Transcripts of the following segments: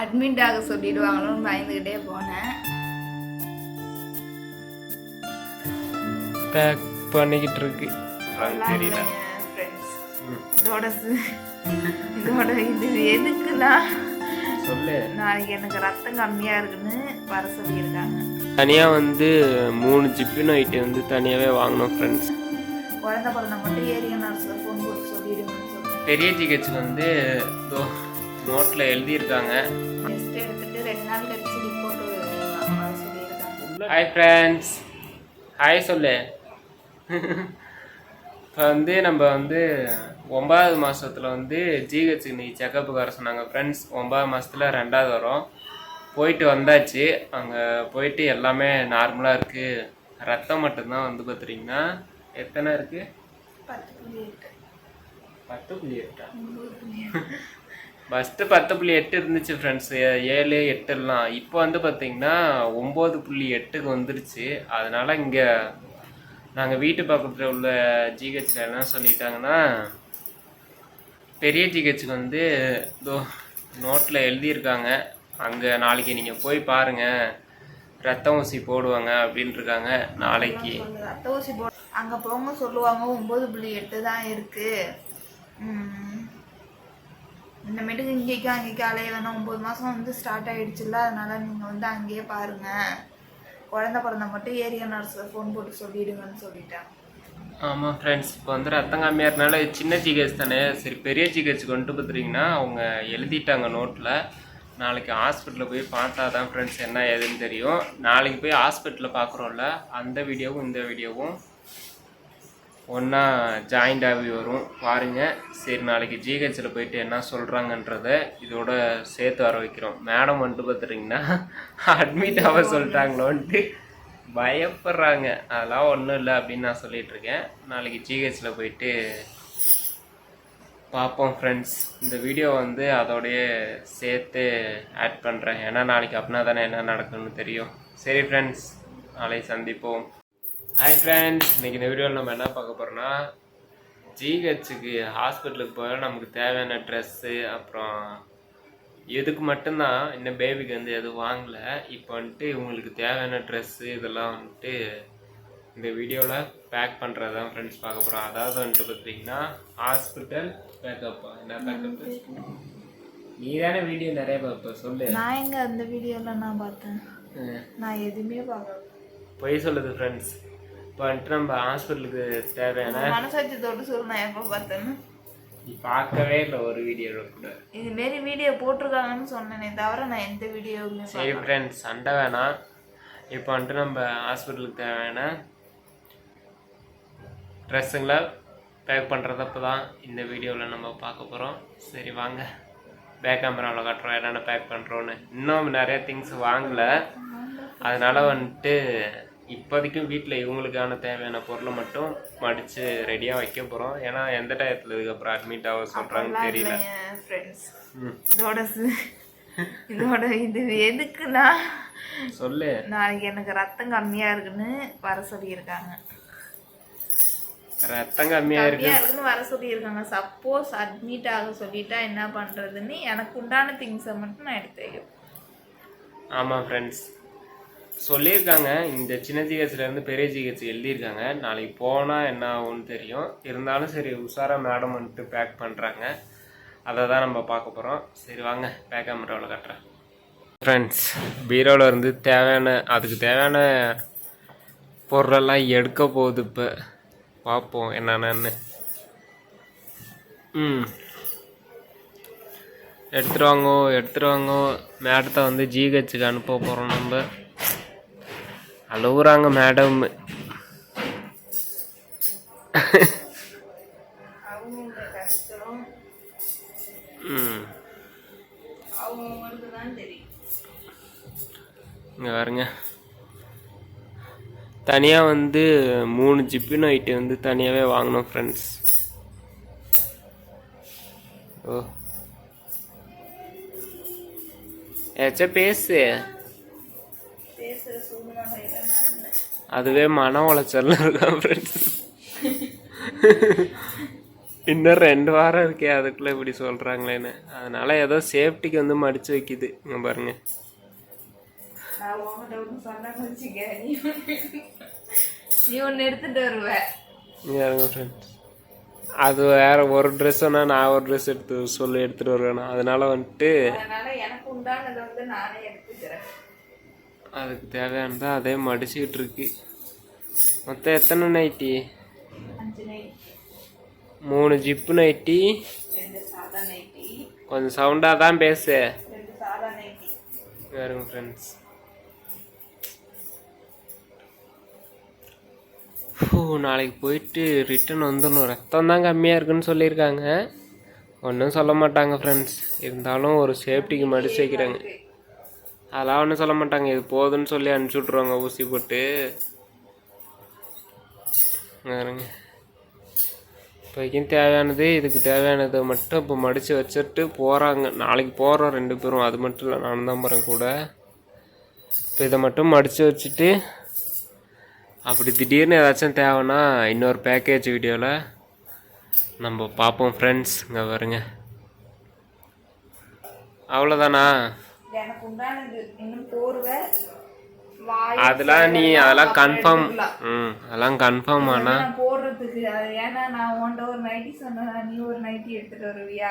Admit ஆக சொல்லிடுவாங்களோன்னு பயந்துக்கிட்டே போனேன். பேக் பண்ணிக்கிட்டு இருக்கு. தெரியல. இதோட இதோட இது எதுக்குன்னா சொல்லு. நாளைக்கு எனக்கு ரத்தம் கம்மியாக இருக்குன்னு வர சொல்லியிருக்காங்க. தனியாக வந்து மூணு ஜிப்பு நைட்டு வந்து தனியாகவே வாங்கினோம் ஃப்ரெண்ட்ஸ் குழந்த பிறந்த மட்டும் ஏரியா நர்ஸில் ஃபோன் போட்டு சொல்லிடுங்கன்னு சொல்லி பெரிய ஜிஹெச் வந்து நோட்டில் எழுதியிருக்காங்க. ஹாய் ஃப்ரெண்ட்ஸ் ஹாய் சொல்லு. இப்போ வந்து நம்ம வந்து ஒன்பதாவது மாதத்தில் வந்து ஜிஹெச் இன்னைக்கு செக்கப்புக்கு வர சொன்னாங்க. ஃப்ரெண்ட்ஸ் ஒன்பதாவது மாதத்தில் ரெண்டாவது வரோம். போயிட்டு வந்தாச்சு. அங்கே போயிட்டு எல்லாமே நார்மலாக இருக்குது ரத்தம் மட்டும்தான் வந்து பார்த்துட்டிங்கன்னா எத்தனை இருக்குது பத்து புள்ளி எட்டு. பத்து புள்ளி எட்டா. ஃபஸ்ட்டு பத்து புள்ளி எட்டு இருந்துச்சு ஃப்ரெண்ட்ஸ் ஏழு எட்டுலாம். இப்போ வந்து பார்த்தீங்கன்னா ஒம்பது புள்ளி எட்டுக்கு வந்துருச்சு. அதனால் இங்கே நாங்கள் வீட்டு பக்கத்தில் உள்ள ஜிஹெச்சில் என்ன சொல்லிட்டாங்கன்னா பெரிய ஜிஹெச்சுக்கு வந்து இதோ நோட்டில் எழுதியிருக்காங்க. அங்கே நாளைக்கு நீங்கள் போய் பாருங்கள் ரத்த ஊசி போடுவாங்க அப்படின்னு இருக்காங்க நாளைக்கு. ரத்த ஊசி போ அங்கே போங்க சொல்லுவாங்க. ஒம்பது புள்ளி எட்டு தான் இருக்குது இந்தமேட்டுக்கு இங்கேக்கும் அங்கேக்கும் அலைய வேணாம் ஒம்பது மாதம் வந்து ஸ்டார்ட் ஆகிடுச்சுல்ல அதனால் நீங்கள் வந்து அங்கேயே பாருங்கள் குழந்த பிறந்த மட்டும் ஏரியா நர்ஸை ஃபோன் போட்டு சொல்லிடுங்கன்னு சொல்லிட்டேன். ஆமாம் ஃப்ரெண்ட்ஸ் இப்போ வந்து ரத்தம் கம்மியாக சின்ன ஜிஹெச் தானே? சரி பெரிய ஜிஹெச் கொண்டு பார்த்துட்டிங்கன்னா அவங்க எழுதிட்டாங்க நோட்டில் நாளைக்கு ஹாஸ்பிட்டலில் போய் பார்த்தா தான் ஃப்ரெண்ட்ஸ் என்ன ஏதுன்னு தெரியும். நாளைக்கு போய் ஹாஸ்பிட்டலில் பார்க்குறோம்ல அந்த வீடியோவும் இந்த வீடியோவும் ஒன்றா ஜாயிண்ட் ஆகி வரும். பாருங்கள் சரி நாளைக்கு ஜிஹெச்சில் போயிட்டு என்ன சொல்கிறாங்கன்றத இதோட சேர்த்து வர வைக்கிறோம். மேடம் வந்துட்டு பார்த்துட்டிங்கன்னா அட்மிட் ஆக சொல்லிட்டாங்களோன்ட்டு பயப்படுறாங்க. அதெல்லாம் ஒன்றும் இல்லை அப்படின்னு நான் சொல்லிகிட்ருக்கேன் இருக்கேன். நாளைக்கு ஜிஹெச்சில் போயிட்டு பார்ப்போம் ஃப்ரெண்ட்ஸ் இந்த வீடியோ வந்து அதோடைய சேர்த்து ஆட் பண்ணுறேன் ஏன்னா நாளைக்கு அப்படின்னா தானே என்ன நடக்கும்னு தெரியும். சரி ஃப்ரெண்ட்ஸ் நாளைக்கு சந்திப்போம். ஹாய் ஃப்ரெண்ட்ஸ் இன்னைக்கு இந்த வீடியோவில் நம்ம என்ன பார்க்க போகிறோம்னா ஜிஹெச்சுக்கு ஹாஸ்பிட்டலுக்கு போக நமக்கு தேவையான ட்ரெஸ்ஸு அப்புறம் இதுக்கு மட்டும்தான் இன்னும் பேபிக்கு வந்து எதுவும் வாங்கலை. இப்போ வந்துட்டு இவங்களுக்கு தேவையான ட்ரெஸ்ஸு இதெல்லாம் வந்துட்டு இந்த வீடியோவில் பேக் பண்ணுறது தான் ஃப்ரெண்ட்ஸ் பார்க்க போகிறோம் அதாவது வந்துட்டு பார்த்தீங்கன்னா ஹாஸ்பிட்டல் பேக்கப்பா என்ன பேக்கப் நீ தானே வீடியோ நிறைய பார்ப்ப சொல்லு. நான் எங்க அந்த வீடியோவில் நான் பார்த்தேன். நான் எதுவுமே பார்க்கல. பொய் சொல்லுது ஃப்ரெண்ட்ஸ் இப்போ வந்துட்டு நம்ம ஹாஸ்பிட்டலுக்கு தேவையான மனசாட்சி தொட்டு சொல்லு நான் எப்போ பார்த்தேன்னு நீ பார்க்கவே இல்லை ஒரு வீடியோ கூட. இதுமாரி வீடியோ போட்டிருக்காங்கன்னு சொன்னேனே தவிர நான் எந்த வீடியோவுமே சரி ஃப்ரெண்ட்ஸ் சண்டை வேணாம். இப்போ வந்துட்டு நம்ம ஹாஸ்பிட்டலுக்கு தேவையான ட்ரெஸ்ஸுங்களை பேக் பண்ணுறதப்போ தான் இந்த வீடியோவில் நம்ம பார்க்க போகிறோம் சரி வாங்க. பேக் கேமராவில் காட்டுறோம் என்னென்ன பேக் பண்ணுறோன்னு இன்னும் நிறைய திங்ஸ் வாங்கலை. அதனால் வந்துட்டு இப்போதைக்கும் வீட்டில் இவங்களுக்கான தேவையான பொருளை மட்டும் மடித்து ரெடியாக வைக்க போகிறோம் ஏன்னா எந்த டயத்தில் இதுக்கப்புறம் அட்மிட் ஆக சொல்கிறாங்கன்னு தெரியல. இதோட இதோட இது எதுக்குன்னா சொல்லு. நாளைக்கு எனக்கு ரத்தம் கம்மியா இருக்குன்னு வர சொல்லியிருக்காங்க. ரத்தம் கம்மியாக இருக்கு. கம்மியா இருக்குன்னு வர சொல்லியிருக்காங்க. சப்போஸ் அட்மிட் ஆக சொல்லிட்டா என்ன பண்றதுன்னு எனக்கு உண்டான திங்ஸை மட்டும் நான் எடுத்து வைக்கிறேன் ஆமாம் ஃப்ரெண்ட்ஸ் சொல்லியிருக்காங்க. இந்த சின்ன ஜிஹெச்லேருந்து பெரிய ஜிஹெச் எழுதியிருக்காங்க. நாளைக்கு போனால் என்ன ஆகும்னு தெரியும். இருந்தாலும் சரி உஷாரா மேடம் வந்துட்டு பேக் பண்ணுறாங்க அதை தான் நம்ம பார்க்க போகிறோம் சரி வாங்க. பேக் கேமராவில் கட்டுறேன். ஃப்ரெண்ட்ஸ் பீரோவில் இருந்து தேவையான அதுக்கு தேவையான பொருளெல்லாம் எடுக்க போகுது இப்போ. பார்ப்போம் என்னென்னு ம். எடுத்துருவாங்கோ வாங்கோ வாங்கோ. மேடத்தை வந்து ஜிஹெச்சுக்கு அனுப்ப போகிறோம் நம்ம. அழுகுறாங்க மேடம் இங்கே பாருங்க. தனியாக வந்து மூணு ஜிப்பி நைட்டு வந்து தனியாகவே வாங்கினோம் ஃப்ரெண்ட்ஸ் ஓ. ஏச்சா பேசு. அதுவே மன உளைச்சல்ல இருக்கான் ஃப்ரெண்ட்ஸ் இன்னும் ரெண்டு வாரம் இருக்கே அதுக்குள்ளே இப்படி சொல்கிறாங்களேன்னு அதனால ஏதோ சேஃப்டிக்கு வந்து மடிச்சு வைக்குது இங்க பாருங்க. நீ ஒன்று எடுத்துட்டு ஃப்ரெண்ட்ஸ் அது வேற ஒரு ட்ரெஸ்ஸுனா நான் ஒரு ட்ரெஸ் எடுத்து சொல்லி எடுத்துட்டு வருவேன். அதனால வந்துட்டு அதனால எனக்கு உண்டானதை வந்து நானே எடுத்துக்கிறேன். அதுக்கு தேவையானதை அதே மடிச்சுக்கிட்டு இருக்கு மொத்தம் எத்தனை நைட்டி மூணு ஜிப்பு நைட்டி கொஞ்சம் சவுண்டாக தான் பேசு. வேறுங்க ஃப்ரெண்ட்ஸ் ஓ நாளைக்கு போயிட்டு ரிட்டர்ன் வந்துடணும். ரத்தம் தான் கம்மியாக இருக்குன்னு சொல்லியிருக்காங்க. ஒன்றும் சொல்ல மாட்டாங்க ஃப்ரெண்ட்ஸ் இருந்தாலும் ஒரு சேஃப்டிக்கு மடிச்சு வைக்கிறாங்க. அதெல்லாம் ஒன்றும் சொல்ல மாட்டாங்க. இது போதுன்னு சொல்லி அனுப்பிச்சி விட்ருவாங்க ஊசி போட்டு. வேறுங்க இப்போதைக்கும் தேவையானது இதுக்கு தேவையானதை மட்டும் இப்போ மடித்து வச்சுட்டு போகிறாங்க நாளைக்கு போகிறோம் ரெண்டு பேரும். அது மட்டும் இல்லை நானும் தான் போகிறேன் கூட. இப்போ இதை மட்டும் மடித்து வச்சுட்டு அப்படி திடீர்னு ஏதாச்சும் தேவைன்னா இன்னொரு பேக்கேஜ் வீடியோவில் நம்ம பார்ப்போம் ஃப்ரெண்ட்ஸ் இங்கே வருங்க அவ்வளோதானா எனக்கு உண்டானது இன்னும் போர்வை அதெல்லாம் நீ அதெல்லாம் கன்ஃபார்ம். ம் அதெல்லாம் கன்ஃபார்ம் நான் போடுறதுக்கு அது ஏன்னா நான் உன்ட்ட ஒரு நைட்டி சொன்னேன் நீ ஒரு நைட்டி எடுத்துட்டு வருவியா?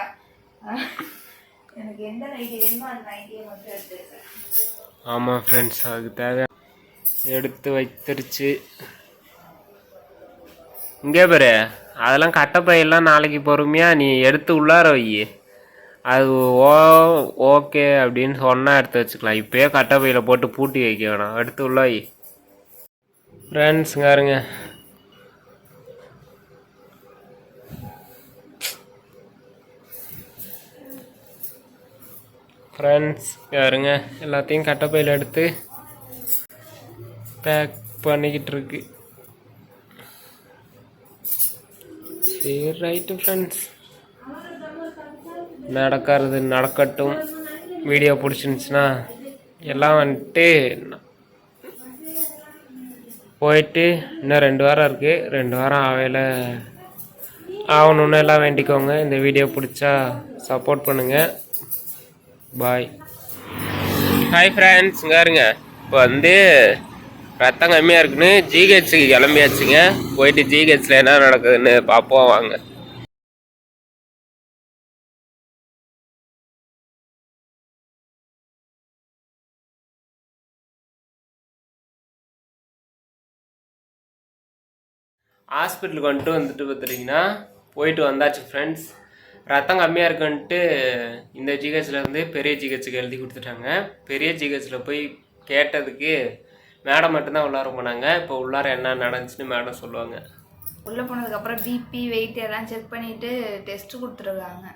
எனக்கு எந்த நைட்டி வேணுமோ அந்த நைட்டியை மட்டும் எடுத்துருக்கேன் ஆமாம் ஃப்ரெண்ட்ஸ் அதுக்கு தேவை. எடுத்து வைத்திருச்சு. இங்கே பாரு அதெல்லாம் கட்டப்பையெல்லாம் நாளைக்கு பொறுமையாக நீ எடுத்து உள்ளார வை அது ஓ ஓகே அப்படின்னு சொன்னால் எடுத்து வச்சுக்கலாம். இப்போயே கட்டப்பையில் போட்டு பூட்டி வைக்க வேணாம். எடுத்து உள்ள ஃப்ரெண்ட்ஸுங்க இருங்க. ஃப்ரெண்ட்ஸ் யாருங்க எல்லாத்தையும் கட்டப்பையில் எடுத்து பேக் பண்ணிக்கிட்டு இருக்கு. சரி ரைட்டு ஃப்ரெண்ட்ஸ் நடக்கிறது நடக்கட்டும். வீடியோ பிடிச்சிருந்துச்சுன்னா எல்லாம் வந்துட்டு போயிட்டு இன்னும் ரெண்டு வாரம் இருக்குது ரெண்டு வாரம் ஆவையில் ஆகணுன்னு எல்லாம் வேண்டிக்கோங்க. இந்த வீடியோ பிடிச்சா சப்போர்ட் பண்ணுங்கள் பாய் ஹாய் ஃப்ரெண்ட்ஸ் இங்கே இருங்க இப்போ வந்து ரத்தம் கம்மியாக இருக்குன்னு ஜிஹெச்சுக்கு கிளம்பியாச்சுங்க. போயிட்டு ஜிஹெச்சில் என்ன நடக்குதுன்னு பார்ப்போம் வாங்க. ஹாஸ்பிட்டலுக்கு வந்துட்டு வந்துட்டு பார்த்துட்டிங்கன்னா போயிட்டு வந்தாச்சு ஃப்ரெண்ட்ஸ் ரத்தம் கம்மியாக இருக்குன்ட்டு இந்த ஜிஹெச்சில் இருந்து பெரிய ஜிஹெச்சுக்கு எழுதி கொடுத்துட்டாங்க. பெரிய ஜிஹெச்சில் போய் கேட்டதுக்கு மேடம் மட்டும்தான் உள்ளார போனாங்க. இப்போ உள்ளார என்ன நடந்துச்சுன்னு மேடம் சொல்லுவாங்க. உள்ளே போனதுக்கப்புறம் பிபி வெயிட் எல்லாம் செக் பண்ணிட்டு டெஸ்ட் கொடுத்துருக்காங்க.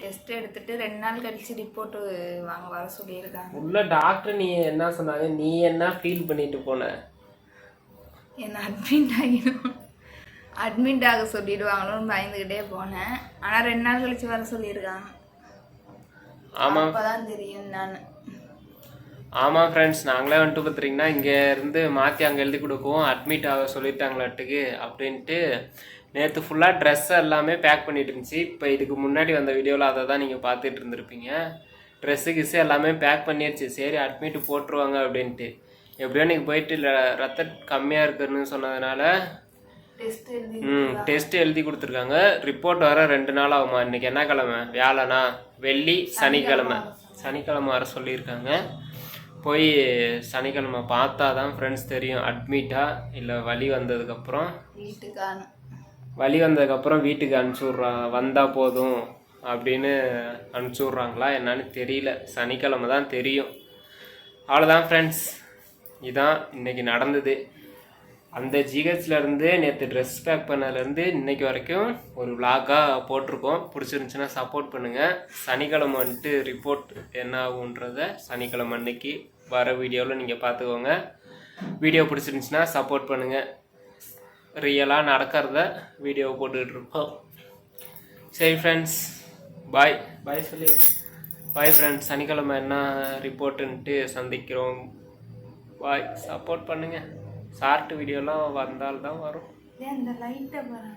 டெஸ்ட் எடுத்துட்டு ரெண்டு நாள் கழிச்சு ரிப்போர்ட்டு வாங்க வர சொல்லியிருக்காங்க. உள்ள டாக்டர் நீ என்ன சொன்னாங்க? நீ என்ன ஃபீல் பண்ணிட்டு போன? என்ன அட்மிட் ஆகிடும் அட்மிட் ஆக சொல்லிடுவாங்களோன்னு பயந்துக்கிட்டே போனேன். ஆனால் ரெண்டு நாள் கழிச்சு வர சொல்லியிருக்காங்க. ஆமாம் அப்பதான் தெரியும் நான். ஆமாம் ஃப்ரெண்ட்ஸ் நாங்களே வந்துட்டு பார்த்துட்டிங்கன்னா இங்கே இருந்து மாற்றி அங்கே எழுதி கொடுக்கவும். அட்மிட் ஆக சொல்லிட்டாங்களாட்டுக்கு அப்படின்ட்டு நேற்று ஃபுல்லாக ட்ரெஸ் எல்லாமே பேக் பண்ணிட்டு இருந்துச்சு. இப்போ இதுக்கு முன்னாடி வந்த வீடியோவில் அதை தான் நீங்கள் பார்த்துட்டு இருந்திருப்பீங்க. ட்ரெஸ்ஸு கிஸ்ஸு எல்லாமே பேக் பண்ணிருச்சு சரி அட்மிட் போட்டுருவாங்க அப்படின்ட்டு. எப்படியோ நீங்கள் போயிட்டு ல- ரத்த கம்மியாக இருக்குன்னு சொன்னதுனால ம் டெஸ்ட் எழுதி கொடுத்துருக்காங்க. ரிப்போர்ட் வர ரெண்டு நாள் ஆகுமா? இன்னைக்கு என்ன கிழமை? வியாழனா? வெள்ளி சனிக்கிழமை. சனிக்கிழமை வர சொல்லியிருக்காங்க. போய் சனிக்கிழமை பார்த்தா தான் ஃப்ரெண்ட்ஸ் தெரியும் அட்மிட்டா இல்லை வலி வந்ததுக்கப்புறம்? வலி வந்ததுக்கப்புறம் வீட்டுக்கு அனுப்பிச்சி வந்தால் போதும் அப்படின்னு அனுப்பிச்சி விட்றாங்களா என்னன்னு தெரியல. சனிக்கிழமை தான் தெரியும். அவ்வளோதான் ஃப்ரெண்ட்ஸ் இதான் இன்னைக்கு நடந்தது. அந்த ஜிஹெச்ல இருந்து நேற்று ட்ரெஸ் பேக் பண்ணதுலேருந்து இன்னைக்கு வரைக்கும் ஒரு விலாகாக போட்டிருக்கோம். பிடிச்சிருந்துச்சுன்னா சப்போர்ட் பண்ணுங்கள் சனிக்கிழமை வந்துட்டு ரிப்போர்ட் என்ன ஆகுன்றத சனிக்கிழமை அன்னைக்கு வர வீடியோவில் நீங்கள் பார்த்துக்கோங்க. வீடியோ பிடிச்சிருந்துச்சுன்னா சப்போர்ட் பண்ணுங்கள் ரியலாக நடக்கிறத வீடியோ போட்டுக்கிட்டு சரி ஃப்ரெண்ட்ஸ் பாய் பாய் சொல்லி. பாய் ஃப்ரெண்ட்ஸ் சனிக்கிழமை என்ன ரிப்போர்ட்டுன்ட்டு சந்திக்கிறோம். பாய் சப்போர்ட் பண்ணுங்கள் ஷார்ட் வீடியோலாம் வந்தால்தான் வரும். ஏன் இந்த லைட்டை பாரு.